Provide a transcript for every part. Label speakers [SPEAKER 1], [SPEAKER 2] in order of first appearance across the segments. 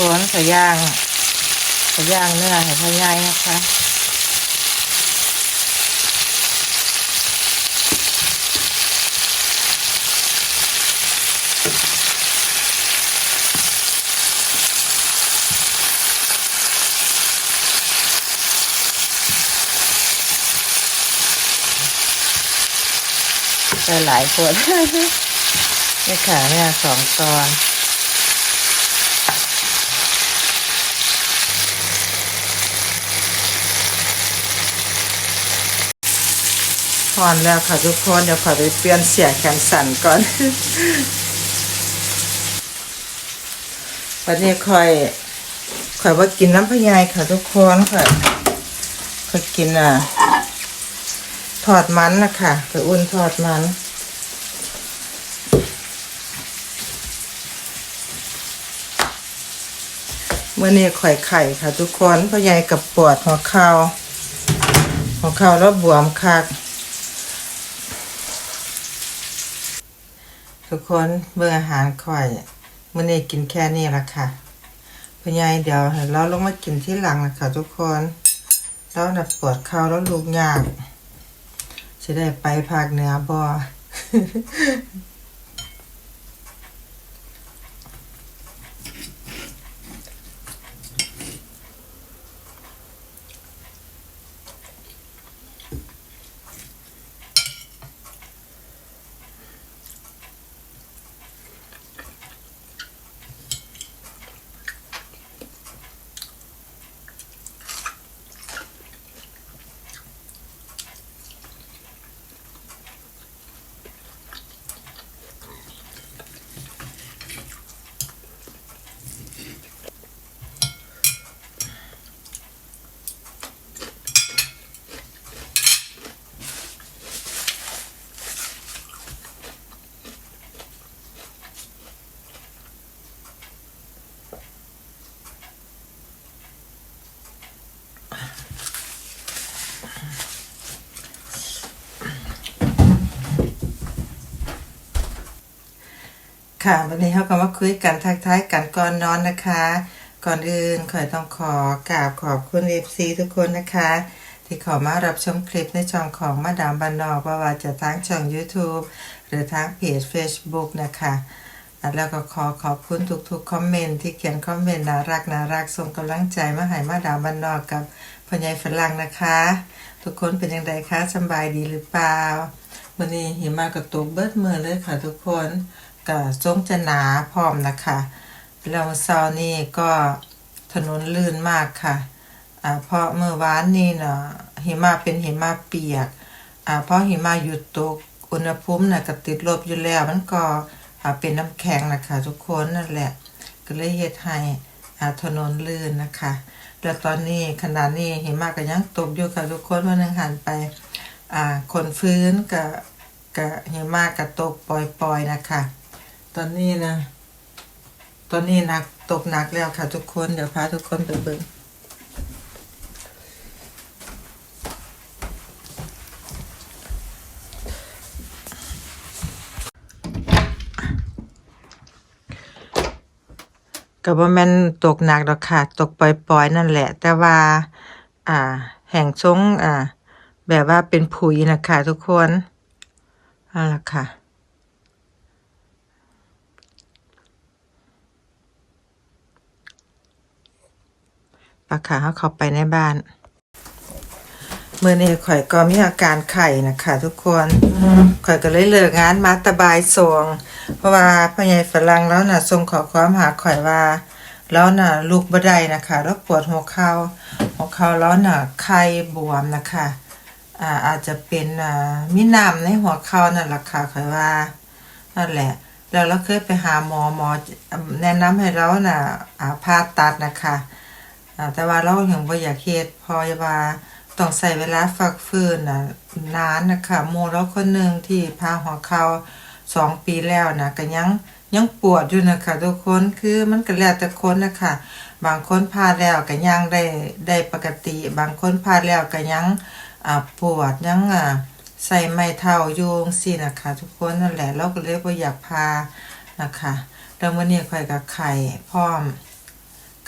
[SPEAKER 1] คนขย่างขย่างเนื้อให้พ่อใหญ่นะคะใส่หลายขวดนี่ค่ะเนี่ยสองตอน พอนแล้วค่ะทุกคนเดี๋ยวขอไปเปลี่ยนเสียแขนสั่นก่อนวันนี้ค่อยค่อยว่ากินน้ำพยายค่ะทุกคนค่ะค่อยกินอะทอดมันนะคะไปอุ่นทอดมันเมื่อนี้ข่อยไข่ค่ะทุกคนพ่อใหญ่กับปวดหัวเข่าหัวเข่าแล้วบวมคัก ทุกคนเบื่ออาหารข่อยเมื่อนี้กินแค่นี้ละค่ะพญายเดี๋ยวเราลงมากินที่หลังนะคะทุกคนแล้วน่ะปวดเข่าแล้วลูกยากจะได้ไปภาคเหนือบอ ค่ะ วันนี้เขาก็มาคุยกันทักทายกันก่อนนอนนะคะ ก่อนอื่นขอยต้องขอกราบขอบคุณเอฟซีทุกคนนะคะ ที่เขอมารับชมคลิปในช่องของมาดามบานนอกว่าว่าจะทั้งช่อง YouTube หรือทั้งเพจ Facebook นะคะแล้วก็ขอขอบคุณทุกๆคอมเมนต์ที่เขียนคอมเมนต์น่ารักน่ารักส่งกำลังใจมาให้มาดามบานนอกกับพ่อใหญ่ฝรั่งนะคะ ทุกคนเป็นยังไงคะสบายดีหรือเปล่าวันนี้หิมะกระตุกเบิดมือเลยค่ะทุกคน ก็จงจะหนาพร้อมนะคะแล้วเช้านี้ก็ถนนลื่นมากค่ะอ่าเพราะเมื่อวานนี้เนาะหิมะเป็นหิมะเปียกอ่าเพราะหิมะหยุดตกอุณหภูมิน่ะก็ติดลบอยู่แล้วมันก็อ่าเป็นน้ำแข็งนะคะทุกคนนั่นแหละ ก็เลยเฮ็ดให้อ่าถนนลื่นนะคะแล้วตอนนี้ขณะนี้หิมะก็ยังตกอยู่ค่ะทุกคนวันนึงหันไปอ่าคนฟื้นกับกับเฮมากกับตกปล่อยๆนะคะ ตอนนี้นะ ตอนนี้หนักตกหนักแล้วค่ะทุกคน เดี๋ยวพาทุกคนไปเบิ่งก็บ่แม่นตกหนักดอกค่ะ ตกปล่อยๆนั่นแหละ แต่ว่า อ่า แห่งชงอ่า แบบว่าเป็นผุยนะคะทุกคนเอาละค่ะ ปลาขาเขาเข้าไปในบ้านเมื่อนี้ข่อยก็มีอาการไข่นะคะทุกคนข่อยก็เลยเลิกงานมาตะบายสวงเพราะว่าพ่อใหญ่ฝรั่งแล้วน่ะส่งขอความหาข่อยว่า แล้วน่ะลูกบ่ได้นะคะแล้วปวดหัวเข่าหัวเข่าแล้วน่ะไข้บวมนะคะอ่าอาจจะเป็นอ่ามีน้ำในหัวเข่านั่นแหละค่ะข่อยว่านั่นแหละแล้วเราเคยไปหาหมอหมอแนะนำให้เราน่ะอ่าผ่าตัดนะคะ อ่าแต่ว่าเรายังบ่อยากเฮ็ดเพราะว่าต้องใช้เวลาฟักฟื้นน่ะนานนะคะหมู่เราคนหนึงที่พาหัวเข่าสองปีแล้วนะก็ยังยังปวดอยู่นะคะทุกคนคือมันก็แล้วแต่คนนะคะบางคนพาแล้วก็ยังได้ได้ปกติ บางคนพาแล้วก็ยังอ่าปวดยังอ่าใส่ไม้เท้าโยงสินะคะ ทุกคนนั่นแหละเราก็เลยบ่อยากพานะคะแล้ววันนี้ข่อยกับไข่พร้อม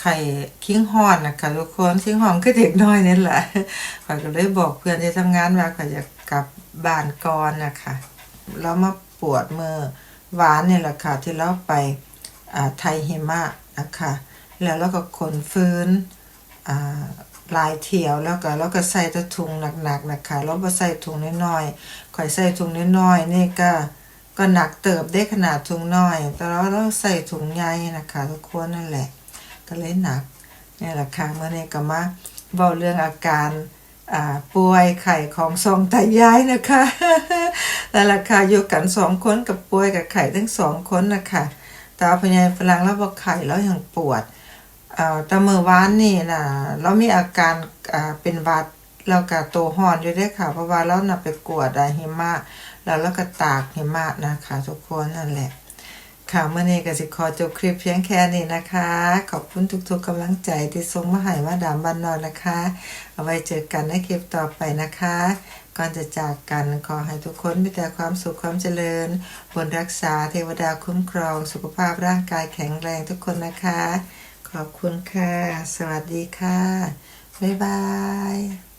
[SPEAKER 1] ไข่คิงฮอนนะคะทุกคนคิงฮอนก็เด็กน้อยนี่แหละข่อยก็เลยบอกเพื่อนที่ทำงานว่าข่อยจะกลับบ้านก่อนนะคะแล้วมาปวดมือหวานนี่แหละค่ะที่เราไปไทยหิมะนะคะแล้วเราก็ขนฟื้นลายเที่ยวแล้วก็แล้วก็ใส่ตะถุงหนักๆนะคะแล้วบ่ใส่ถุงน้อยๆข่อยใส่ถุงน้อยๆนี่ก็ก็หนักเติบได้ขนาดถุงน้อย แต่เราเราใส่ถุงใหญ่นะคะทุกคนนั่นแหละ ก็เลยหนักนี่แหละค่ะเมื่อนี้ก็มาเบาเรื่องอาการป่วยไข่ของสองตายายนะคะนั่นแหละค่ะอยู่กันสองคนกับป่วยกับไข่ทั้งสองคนนะคะแตาพญายฝรั่งแล้วบอกไข่แล้วยังปวดแต่เมื่อวานนี่นะเรามีอาการเป็นวัดแล้วก็ตัวห่อนอยู่ด้วยค่ะ เพราะว่าเราน่ะไปกวดหิมะ แล้วเราก็ตากหิมะนะคะ ทุกคนนั่นแหละ ค่ะเมื่อนี้ก็สิขอจบคลิปเพียงแค่นี้นะคะ ขอบคุณทุกๆกำลังใจที่ส่งมาให้มาดามบ้านนอนนะคะ เอาไว้เจอกันในคลิปต่อไปนะคะ ก่อนจะจากกันขอให้ทุกคนมีแต่ความสุขความเจริญบนรักษาเทวดาคุ้มครอง สุขภาพร่างกายแข็งแรงทุกคนนะคะ ขอบคุณค่ะ สวัสดีค่ะ บ๊ายบาย